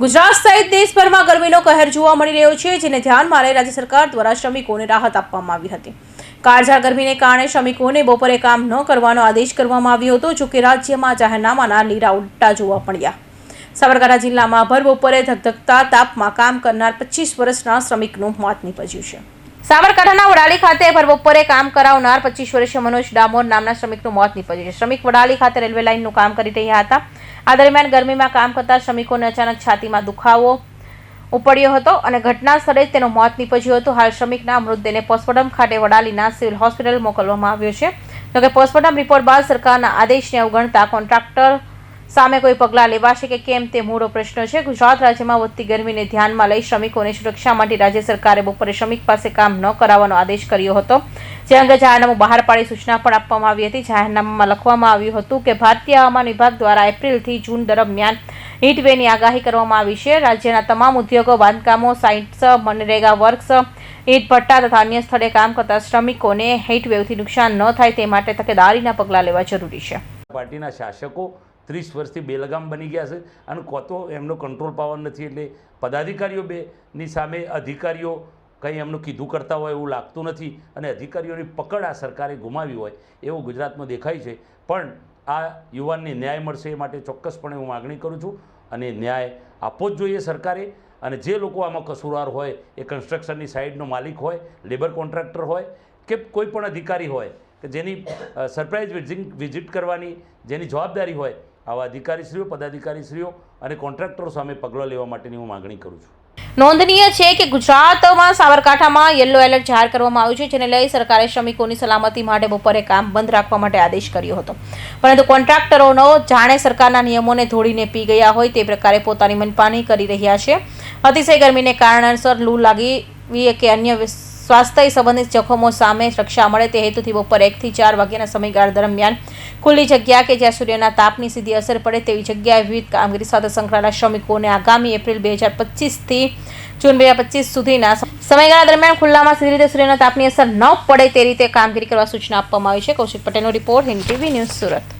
ગુજરાત સહિત દેશભરમાં ગરમીનો કહેર જોવા મળી રહ્યો છે, જેને ધ્યાનમાં લઈ રાજ્ય સરકાર દ્વારા શ્રમિકોને રાહત આપવામાં આવી હતી. કાળઝાળ ગરમીને કારણે શ્રમિકોને બપોરે કામ ન કરવાનો આદેશ કરવામાં આવ્યો હતો જોકે રાજ્યમાં જાહેરનામાના લીરા ઉલટા જોવા મળ્યા. સાબરકાંઠા જિલ્લામાં ભર બપોરે ધગધગતા તાપમાં કામ કરનાર પચીસ વર્ષના શ્રમિકનું મોત નીપજ્યું છે. સાબરકાંઠાના વડાલી ખાતે ભર બપોરે કામ કરાવનાર પચીસ વર્ષીય મનોજ ડામોર નામના શ્રમિકનું મોત નીપજ્યું છે. શ્રમિક વડાલી ખાતે રેલવે લાઇનનું કામ કરી રહ્યા હતા. આ દરમિયાન ગરમીમાં કામ કરતા શ્રમિકોને અચાનક છાતીમાં દુખાવો ઉપડ્યો હતો અને ઘટના સ્થળે જ તેનું મોત નીપજ્યું હતું. હાલ શ્રમિકના મૃતદેહને પોસ્ટમોર્ટમ ખાતે વડાલીના સિવિલ હોસ્પિટલ મોકલવામાં આવ્યો છે. જોકે પોસ્ટમોર્ટમ રિપોર્ટ બાદ સરકારના આદેશને અવગણતા કોન્ટ્રાક્ટર સામે કોઈ પગલાં લેવાશે કે કેમ તે મૂળો પ્રશ્ન છે. ગુજરાત રાજ્યમાં વધતી ગરમીને ધ્યાનમાં લઈ શ્રમિકોની સુરક્ષા માટે રાજ્ય સરકારે બપોરે શ્રમિક પાસે કામ ન કરાવવાનો આદેશ કર્યો હતો. જે અંગે જાહેરનામું બહાર પાડી સૂચના પણ આપવામાં આવી હતી. જાહેરનામામાં લખવામાં આવ્યું હતું કે, ભારતીય હવામાન વિભાગ દ્વારા એપ્રિલથી જૂન દરમિયાન હીટવેની આગાહી કરવામાં આવી છે. રાજ્યના તમામ ઉદ્યોગો, બાંધકામો, સાઇટ્સ, મનરેગા વર્ક્સ, ઈટ ભટ્ટા તથા અન્ય સ્થળે કામ કરતા શ્રમિકોને હીટવેવથી નુકસાન ન થાય તે માટે તકેદારીના પગલાં લેવા જરૂરી છે. પાર્ટીના શાસકો ત્રીસ વર્ષથી બેલગામ બની ગયા છે અને કોતો એમનો કંટ્રોલ પાવર નથી એટલે પદાધિકારીઓ બેની સામે અધિકારીઓ કંઈ એમનું કીધું કરતા હોય એવું લાગતું નથી અને અધિકારીઓની પકડ આ સરકારે ગુમાવી હોય એવું ગુજરાતમાં દેખાય છે. પણ આ યુવાનને ન્યાય મળશે એ માટે ચોક્કસપણે હું માગણી કરું છું અને ન્યાય આપવો જ જોઈએ સરકારે. અને જે લોકો આમાં કસૂરવાર હોય, એ કન્સ્ટ્રક્શનની સાઇડનો માલિક હોય, લેબર કોન્ટ્રાક્ટર હોય કે કોઈ પણ અધિકારી હોય, કે જેની સરપ્રાઇઝ વિઝિટ વિઝિટ કરવાની જેની જવાબદારી હોય, આવા અધિકારીશ્રીઓ, પદાધિકારીશ્રીઓ અને કોન્ટ્રાક્ટરો સામે પગલાં લેવા માટેની હું માગણી કરું છું. નોંધનીય છે કે ગુજરાતમાં સાબરકાંઠામાં યલો એલર્ટ જાહેર કરવામાં આવ્યું છે, જેને લઈ સરકારે શ્રમિકોની સલામતી માટે બપોરે કામ બંધ રાખવા માટે આદેશ કર્યો હતો. પરંતુ કોન્ટ્રાક્ટરોનો જાણે સરકારના નિયમોને ધોળીને પી ગયા હોય તે પ્રકારે પોતાની મનપાની કરી રહ્યા છે. અતિશય ગરમીને કારણસર લૂ લાગી કે અન્ય સ્વાસ્થ્ય સંબંધિત જોખમો સામે રક્ષા મળે તે હેતુથી બપોરે એકથી ચાર વાગ્યાના સમયગાળા દરમિયાન ખુલ્લી જગ્યા કે જ્યાં સૂર્યના તાપની સીધી અસર પડે તેવી જગ્યાએ વિવિધ કામગીરી સાથે સંકળાયેલા શ્રમિકોને આગામી એપ્રિલ બે હજાર પચીસથી જૂન બે પચીસ સુધીના સમયગાળા દરમિયાન ખુલ્લામાં સીધી રીતે સૂર્યના તાપની અસર ન પડે તે રીતે કામગીરી કરવા સૂચના આપવામાં આવી છે. કૌશિક પટેલનો રિપોર્ટ હિન્દ ન્યૂઝ સુરત.